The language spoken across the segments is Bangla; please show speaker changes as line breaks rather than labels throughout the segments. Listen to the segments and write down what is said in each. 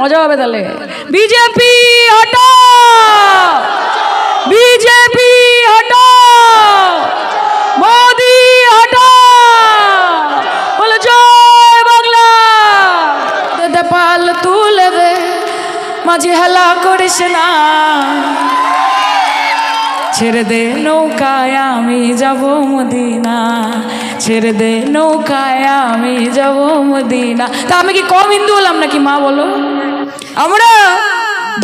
মজা হবে তাহলে। বিজেপি হটো! বিজেপি হটো! মোদি হটো! বলে, জয় বাংলা! দে পাল তুলে দে, মাঝে হেলা করিস না। ছেড়ে দে নৌকায়, আমি যাব মদিনা। ছেড়ে দে নৌকায়, আমি যাব মদিনা। তা আমি কি কম হিন্দু হলাম নাকি মা, বলো? আমরা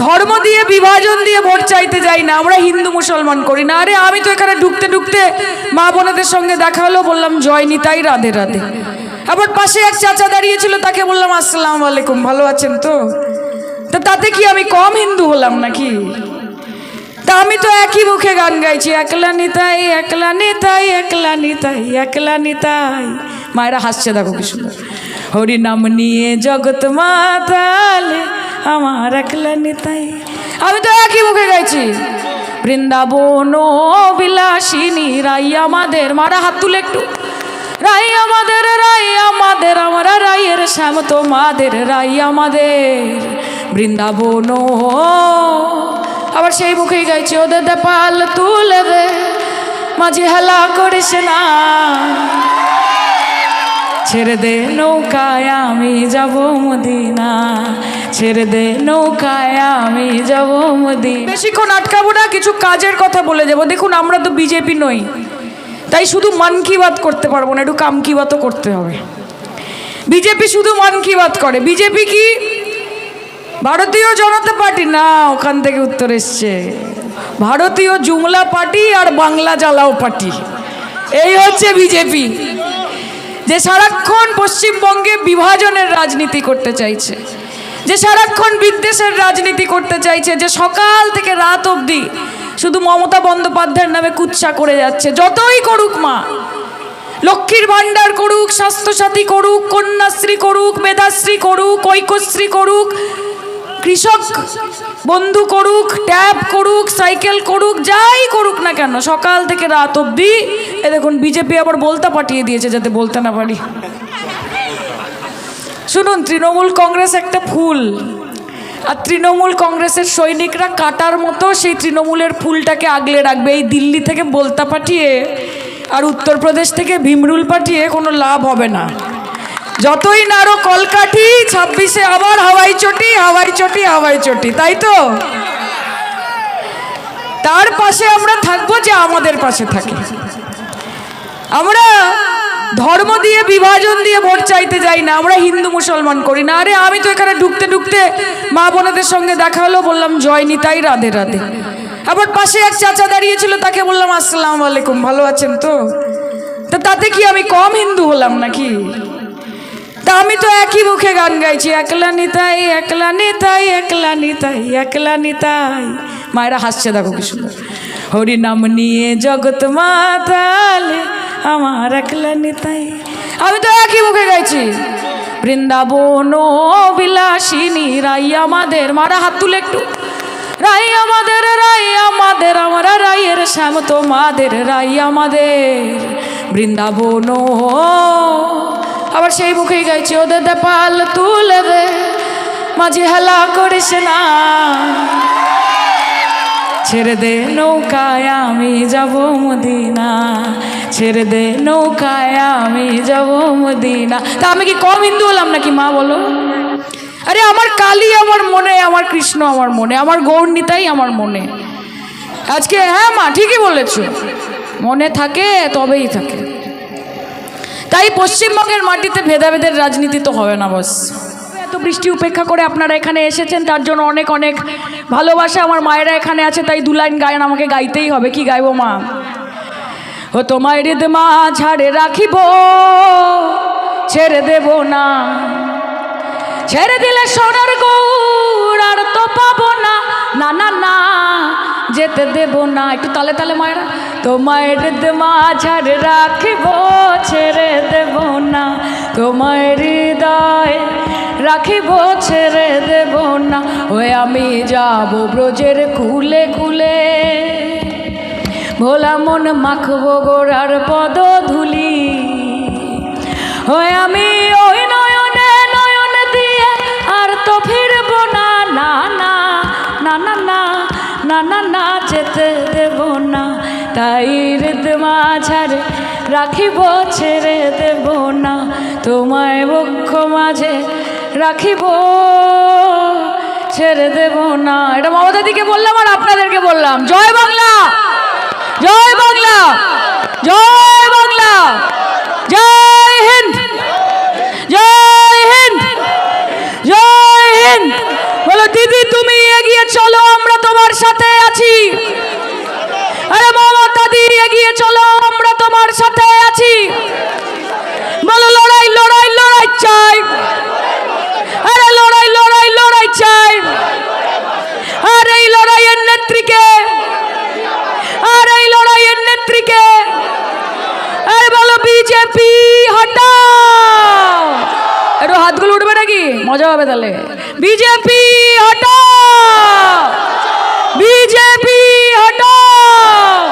ধর্ম দিয়ে, বিভাজন দিয়ে ভোট চাইতে যাই না, আমরা হিন্দু মুসলমান করি না। আরে আমি তো এখানে ঢুকতে ঢুকতে মা বোনেদের সঙ্গে দেখা হলো, বললাম, জয় নিতাই রাধে রাধে। আবার পাশে এক চাচা দাঁড়িয়েছিল, তাকে বললাম, আসসালাম আলাইকুম, ভালো আছেন তো? তা তাতে কি আমি কম হিন্দু হলাম নাকি? তা আমি তো একই মুখে গান গাইছি, একলা নিতাই একলা নিতাই একলা নিতাই একলা নিতাই মায়েরা হাসছে, দেখো কি সুন্দর। হরি নাম নিয়ে জগৎ মাতালে আমার একলা নিতাই আমি তো একই মুখে গাইছি। বৃন্দাবন বিলাসিনী, রাই আমাদের, মারা হাত তুলে একটু। রাই আমাদের রাই আমাদের, আমরা রাইয়ের শ্যাম তোমাদের, রাই আমাদের। বৃন্দাবন আবার সেই মুখেই গাইছি, ওদের দে পাল তুলে দে, মাঝে হেলা করিস না। ছেড়ে দে নৌকায়, আমি যাব মদিনা। ছেড়ে দে নৌকায়, আমি যাব মদিনা বেশিক্ষণ আটকাবো না, কিছু কাজের কথা বলে যাব দেখুন, আমরা তো বিজেপি নই। তাই শুধু মন কি বাত করতে পারব না, একটু কাম কি বাতও করতে হবে। বিজেপি শুধু মন কি বাত করে। বিজেপি কি ভারতীয় জনতা পার্টি? না, ওখান থেকে উত্তর এসছে। ভারতীয় জুমলা পার্টি আর বাংলা জ্বালাও পার্টি। এই হচ্ছে বিজেপি, যে সারাক্ষণ পশ্চিমবঙ্গে বিভাজনের রাজনীতি করতে চাইছে। যে সারাক্ষণ বিদ্বেষের রাজনীতি করতে চাইছে, যে সকাল থেকে রাত অবধি শুধু মমতা বন্দ্যোপাধ্যায়ের নামে কুৎসা করে যাচ্ছে, যতই করুক মা। লক্ষ্মীর ভাণ্ডার করুক, স্বাস্থ্যসাথী করুক, কন্যাশ্রী করুক, মেধাশ্রী করুক ঐক্যশ্রী করুক, কৃষক বন্ধু করুক, ট্যাব করুক, সাইকেল করুক, যাই করুক না কেন, সকাল থেকে রাত অবধি, এ দেখুন, বিজেপি আবার বলতা পাঠিয়ে দিয়েছে যাতে বলতে না পারি। শুনুন, তৃণমূল কংগ্রেস একটা ফুল। আর তৃণমূল কংগ্রেসের সৈনিকরা কাটার মতো সেই তৃণমূলের ফুলটাকে আগলে রাখবে। এই দিল্লি থেকে বলতা পাঠিয়ে আর উত্তরপ্রদেশ থেকে ভীমরুল পাঠিয়ে কোনো লাভ হবে না। যতই নাড়ো কলকাঠি, ছাব্বিশে আবার হাওয়াই চটি হাওয়াই চটি হাওয়াই চটি, তাই তো? তার পাশে আমরা থাকব যে আমাদের পাশে থাকে। আমরা ধর্ম দিয়ে, বিভাজন দিয়ে ভোট চাইতে যাই না। আমরা হিন্দু মুসলমান করি না। আরে আমি তো এখানে ঢুকতে ঢুকতে মা বোনেদের সঙ্গে দেখা হলো, বললাম, জয় নিতাই রাধে রাধে। আবার পাশে এক চাচা দাঁড়িয়েছিল, তাকে বললাম, আসসালাম আলাইকুম, ভালো আছেন তো? তা তাতে কি আমি কম হিন্দু হলাম নাকি? তা আমি তো একই মুখে গান গাইছি, একলা নিতাই একলা নিতাই একলা নিতাই একলা নিতাই মায়েরা হাসছে, দেখো কি সুন্দর। হরি নাম নিয়ে জগৎ মাতালে আমার একলা নিতাই। আমি তো একই মুখে গাইছি। বৃন্দাবন বিলাসিনী, রাই আমাদের, মারা হাত তুলে একটু। রাই আমাদের রাই আমাদের, আমরা রাইয়ের শ্যাম তোমাদের, রাই আমাদের। বৃন্দাবন, আবার সেই মুখেই গাইছি, ওদের দে পাল তুলে দে। মাঝে হেলা করিস না। ছেড়ে দে নৌকায় আমি যাব মদিনা। ছেড়ে দে নৌকায় আমি যাব মদিনা। তা আমি কি কম হিন্দু হলাম নাকি মা, বলো? আরে আমার কালী আমার মনে, আমার কৃষ্ণ আমার মনে, আমার গৌরনীতাই আমার মনে। আজকে হ্যাঁ মা, ঠিকই বলেছ। মনে থাকে, তবেই থাকে। তাই পশ্চিমবঙ্গের মাটিতে ভেদাভেদের রাজনীতি তো হবে না বস। এত বৃষ্টি উপেক্ষা করে আপনারা এখানে এসেছেন, তার জন্য অনেক অনেক ভালোবাসা আমার মায়েরা এখানে আছে, তাই দু লাইন গায়ন আমাকে গাইতেই হবে। কি গাইবো মা? ও তোমায় হৃদ মা ঝাড়ে রাখিব, ছেড়ে দেব না। ছেড়ে দিলে সোনার গৌর আর তো পাবো না। না না না, যেতে দেব না। একটু তালে তালে মায়েরা। তোমার মাঝার রাখিব, ছেড়ে দেব না। তোমার হৃদয় রাখিব, ছেড়ে দেব না। ওই আমি যাব ব্রজের খুলে খুলে। ভোলা মন মাখব গোড়ার পদ ধুলি। হয়ে আমি ওই নয়নে, নয়ন দিয়ে আর তো ফিরব না। না না না না না না না না, যেতে দেব না। তাই হৃদমা ছাড়ে রাখিব, ছেড়ে দেব না। তোমায় বক্ষ মাঝে রাখিব, ছেড়ে দেব না। এটা মমতাদিকে বললাম আর আপনাদেরকে বললাম। জয় বাংলা! জয় বাংলা! জয় বিজেপি হটাও। একটু হাতগুলো উঠবে নাকি? মজা হবে তাহলে। বিজেপি হটাও। বিজেপি হটাও।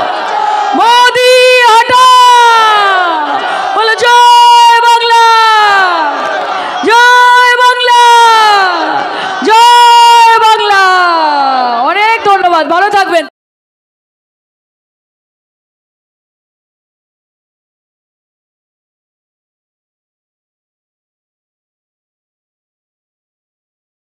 মোদি, হটাও। বলো জয় বাংলা। জয় বাংলা। জয় বাংলা। অনেক ধন্যবাদ। ভালো থাকবেন।